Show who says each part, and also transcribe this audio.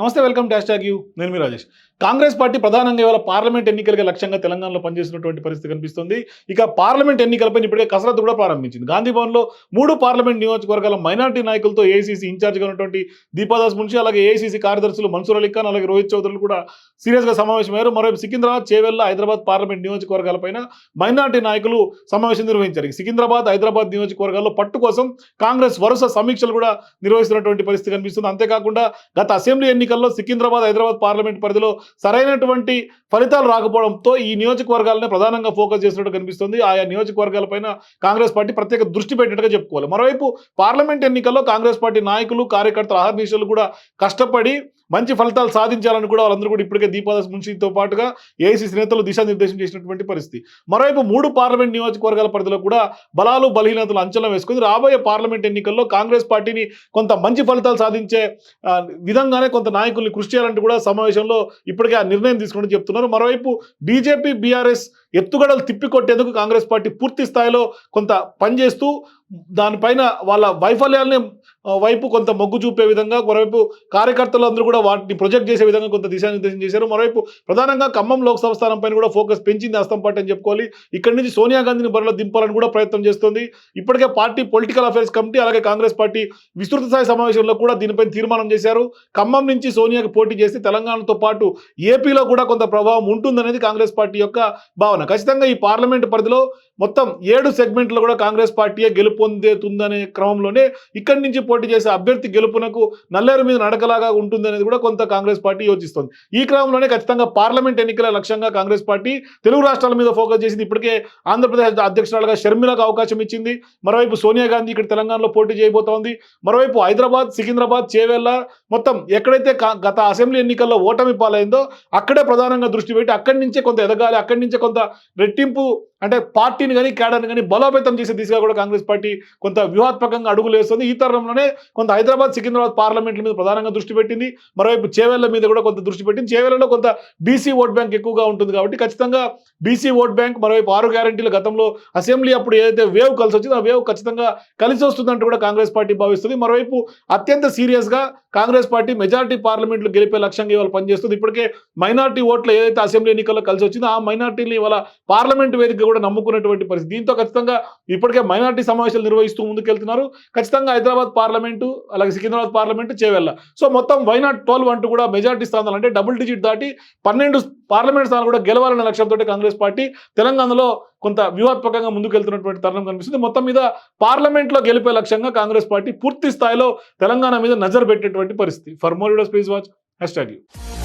Speaker 1: నమస్తే welcome dash talk you. నేను మీ Rajesh. Congress party ప్రధానంగా ఇవాళ పార్లమెంట్ ఎన్నికలకి లక్ష్యంగా తెలంగాణలో పనిచేస్తున్నటువంటి పరిస్థితి కనిపిస్తుంది. ఇక పార్లమెంట్ ఎన్నికలపై ఇప్పటికే కసరత్తు కూడా ప్రారంభించింది. గాంధీభవన్లో మూడు పార్లమెంట్ నియోజకవర్గాల మైనార్టీ నాయకులతో ఏఐసీసీ ఇన్ఛార్జ్గా ఉన్నటువంటి దీపాదాస్ మున్షి అలాగే ఏఐసీసీ కార్యదర్శులు మన్సూర్ అలీ ఖాన్ అలాగే రోహిత్ చౌదరులు కూడా సీరియస్గా సమావేశమయ్యారు. మరోవైపు సికింద్రాబాద్ చేవెళ్ళ హైదరాబాద్ పార్లమెంట్ నియోజకవర్గాలపైన మైనార్టీ నాయకులు సమావేశం నిర్వహించారు. సికింద్రాబాద్ హైదరాబాద్ నియోజకవర్గాల్లో పట్టు కోసం కాంగ్రెస్ వరుస సమీక్షలు కూడా నిర్వహిస్తున్నటువంటి పరిస్థితి కనిపిస్తుంది. అంతేకాకుండా గత అసెంబ్లీ ఎన్నిక ఎన్నికల్లో సికింద్రాబాద్ హైదరాబాద్ పార్లమెంట్ పరిధిలో సరైనటువంటి ఫలితాలు రాకపోవడంతో ఈ నియోజకవర్గాలనే ప్రధానంగా ఫోకస్ చేసినట్టు కనిపిస్తుంది. ఆయా నియోజకవర్గాలపైన కాంగ్రెస్ పార్టీ ప్రత్యేక దృష్టి పెట్టినట్టుగా చెప్పుకోవాలి. మరోవైపు పార్లమెంట్ ఎన్నికల్లో కాంగ్రెస్ పార్టీ నాయకులు కార్యకర్తలు ఆహర్నిశలు కూడా కష్టపడి మంచి ఫలితాలు సాధించాలని కూడా వాళ్ళందరూ కూడా ఇప్పటికే దీపాదాస్ మున్షితో పాటుగా ఏఐసీసీ నేతలు దిశానిర్దేశం చేసినటువంటి పరిస్థితి. మరోవైపు మూడు పార్లమెంట్ నియోజకవర్గాల పరిధిలో కూడా బలాలు బలహీనతలు అంచనా వేసుకుని రాబోయే పార్లమెంట్ ఎన్నికల్లో కాంగ్రెస్ పార్టీని కొంత మంచి ఫలితాలు సాధించే విధంగానే కొంత నాయకుల్ని కృషి చేయాలంటూ కూడా సమావేశంలో ఇప్పటికే ఆ నిర్ణయం తీసుకుని చెప్తున్నారు. మరోవైపు బీజేపీ బీఆర్ఎస్ ఎత్తుగడలు తిప్పికొట్టేందుకు కాంగ్రెస్ పార్టీ పూర్తి స్థాయిలో కొంత పనిచేస్తూ దానిపైన వాళ్ళ వైఫల్యాలని వైపు కొంత మొగ్గు చూపే విధంగా మరోవైపు కార్యకర్తలు అందరూ కూడా వాటిని ప్రొజెక్ట్ చేసే విధంగా కొంత దిశానిర్దేశం చేశారు. మరోవైపు ప్రధానంగా ఖమ్మం లోక్సభ స్థానంపైన కూడా ఫోకస్ పెంచింది హస్తం పార్టీ అని చెప్పుకోవాలి. ఇక్కడి నుంచి సోనియా గాంధీని బరిలో దింపాలని కూడా ప్రయత్నం చేస్తుంది. ఇప్పటికే పార్టీ పొలిటికల్ అఫైర్స్ కమిటీ అలాగే కాంగ్రెస్ పార్టీ విస్తృత స్థాయి సమావేశంలో కూడా దీనిపై తీర్మానం చేశారు. ఖమ్మం నుంచి సోనియాకి పోటీ చేసి తెలంగాణతో పాటు ఏపీలో కూడా కొంత ప్రభావం ఉంటుందనేది కాంగ్రెస్ పార్టీ యొక్క భావన. ఖచ్చితంగా ఈ పార్లమెంట్ పరిధిలో మొత్తం ఏడు సెగ్మెంట్లో కూడా కాంగ్రెస్ పార్టీయే గెలుపొందుతుందనే క్రమంలోనే ఇక్కడి నుంచి పోటీ చేసే అభ్యర్థి గెలుపునకు నల్లేరు మీద నడకలాగా ఉంటుంది అనేది కూడా కొంత కాంగ్రెస్ పార్టీ యోచిస్తుంది. ఈ క్రమంలోనే ఖచ్చితంగా పార్లమెంట్ ఎన్నికల లక్ష్యంగా కాంగ్రెస్ పార్టీ తెలుగు రాష్ట్రాల మీద ఫోకస్ చేసింది. ఇప్పటికే ఆంధ్రప్రదేశ్ అధ్యక్షురాలుగా షర్మిలకు అవకాశం ఇచ్చింది. మరోవైపు సోనియా గాంధీ ఇక్కడ తెలంగాణలో పోటీ చేయబోతోంది. మరోవైపు హైదరాబాద్ సికింద్రాబాద్ చేవెళ్ళ మొత్తం ఎక్కడైతే గత అసెంబ్లీ ఎన్నికల్లో ఓటమి పాలైందో అక్కడే ప్రధానంగా దృష్టి పెట్టి అక్కడి నుంచే కొంత ఎదగాలి అక్కడి నుంచే కొంత రెట్టింపు అంటే పార్టీని కానీ క్యాడర్ని కానీ బలోపేతం చేసే దిశగా కూడా కాంగ్రెస్ పార్టీ కొంత వ్యూహాత్మకంగా అడుగులు వేస్తుంది. ఈ తరుణంలోనే కొంత హైదరాబాద్ సికింద్రాబాద్ పార్లమెంట్ల మీద ప్రధానంగా దృష్టి పెట్టింది. మరోవైపు చేవేళ్ళ మీద కూడా కొంత దృష్టి పెట్టింది. చేవేళ్ళలో కొంత బీసీ ఓట్ బ్యాంక్ ఎక్కువగా ఉంటుంది కాబట్టి ఖచ్చితంగా బీసీ ఓట్ బ్యాంక్ మరోవైపు ఆరు గ్యారంటీలు గతంలో అసెంబ్లీ అప్పుడు ఏదైతే వేవ్ కలిసి వచ్చిందో ఆ వేవ్ ఖచ్చితంగా కలిసి వస్తుందంటూ కూడా కాంగ్రెస్ పార్టీ భావిస్తుంది. మరోవైపు అత్యంత సీరియస్గా కాంగ్రెస్ పార్టీ మెజార్టీ పార్లమెంట్లు గెలిపే లక్ష్యంగా ఇవాళ పనిచేస్తుంది. ఇప్పటికే మైనార్టీ ఓట్లు ఏదైతే అసెంబ్లీ ఎన్నికల్లో కలిసి వచ్చిందో ఆ మైనార్టీని ఇవాళ పార్లమెంట్ వేదిక కూడా నమ్ముకున్నటువంటి పరిస్థితి. దీంతో ఖచ్చితంగా ఇప్పటికే మైనార్టీ సమావేశాలు నిర్వహిస్తూ ముందుకెళ్తున్నారు. ఖచ్చితంగా హైదరాబాద్ పార్లమెంటు అలాగే సికింద్రాబాద్ పార్లమెంటు చేవెళ్ళ. సో మొత్తం వైనాట్ ట్వెల్వ్ అంటూ కూడా మెజార్టీ స్థానాలు అంటే డబుల్ డిజిట్ దాటి పన్నెండు పార్లమెంట్ స్థానాలు కూడా గెలవాలనే లక్ష్యంతో కాంగ్రెస్ పార్టీ తెలంగాణలో కొంత వ్యూహాత్మకంగా ముందుకెళ్తున్నటువంటి తరుణం కనిపిస్తుంది. మొత్తం మీద పార్లమెంట్లో గెలిపే లక్ష్యంగా కాంగ్రెస్ పార్టీ పూర్తి స్థాయిలో తెలంగాణ మీద నజర్ పెట్టేటువంటి పరిస్థితి. For more videos please watch hashtag you